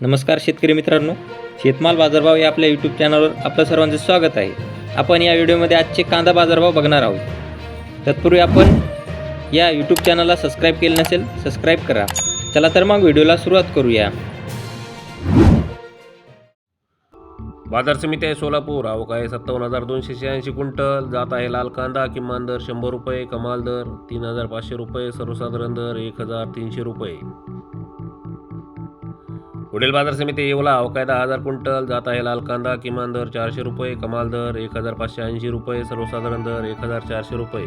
नमस्कार शेतकरी मित्रांनो. शेतमाल बाजारभाव या आपल्या यूट्यूब चॅनलवर आपलं सर्वांचं स्वागत आहे. आपण या व्हिडिओमध्ये आजचे कांदा बाजारभाव बघणार आहोत. तत्पूर्वी आपण या यूट्यूब चॅनलला सबस्क्राईब केलं नसेल सबस्क्राईब करा. चला तर मग व्हिडिओला सुरुवात करूया. बाजार समिती आहे सोलापूर. आवक आहे सत्तावन्न हजार दोनशे शहाऐंशी क्विंटल. जात आहे लाल कांदा किमान दर शंभर रुपये कमाल दर तीन हजार पाचशे रुपये सर्वसाधारण दर एक हजार तीनशे रुपये. पुढील बाजार समिती येवला. अवकायदा हजार क्विंटल जात आहे लाल कांदा किमान दर चारशे रुपये कमाल दर एक हजार पाचशे ऐंशी रुपये सर्वसाधारण दर एक हजार चारशे रुपये.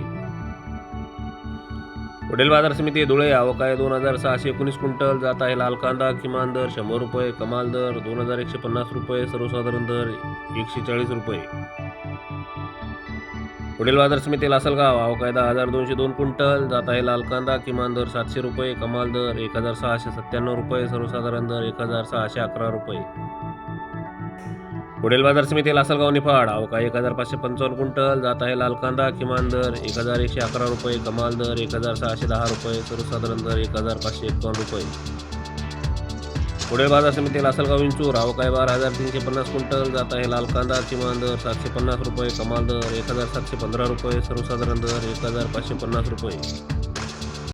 पुढील बाजार समिती धुळे अवकाय दोन हजार सहाशे एकोणीस क्विंटल जात आहे लाल कांदा किमान दर शंभर रुपये कमाल दर दोन हजार एकशे पन्नास रुपये सर्वसाधारण दर एकशे चाळीस रुपये. पुढील बाजार समितीला असेल का? आहे कायदा हजार दोनशे दोन क्विंटल. जात आहे लाल कांदा किमान दर सातशे रुपये कमाल दर एक हजार सहाशे सत्त्याण्णव रुपये सर्वसाधारण दर एक हजार सहाशे अकरा रुपये. पुढील बाजार समितीला असेल का हो निफाड? आवक एक हजार पाचशे पंचावन्न क्विंटल. जात आहे लाल कांदा किमान दर एक हजार एकशे अकरा रुपये कमाल दर एक हजार सहाशे दहा रुपये सर्वसाधारण दर एक हजार पाचशे एकावन्न रुपये. पुढे बाजार समिती लासलगाव विंचूर? राव काय बारा हजार तीनशे पन्नास क्विंटल. जात आहे लाल कांदा किमान दर सातशे पन्नास रुपये कमाल दर एक हजार सातशे पंधरा रुपये सर्वसाधारण दर एक हजार पाचशे पन्नास रुपये.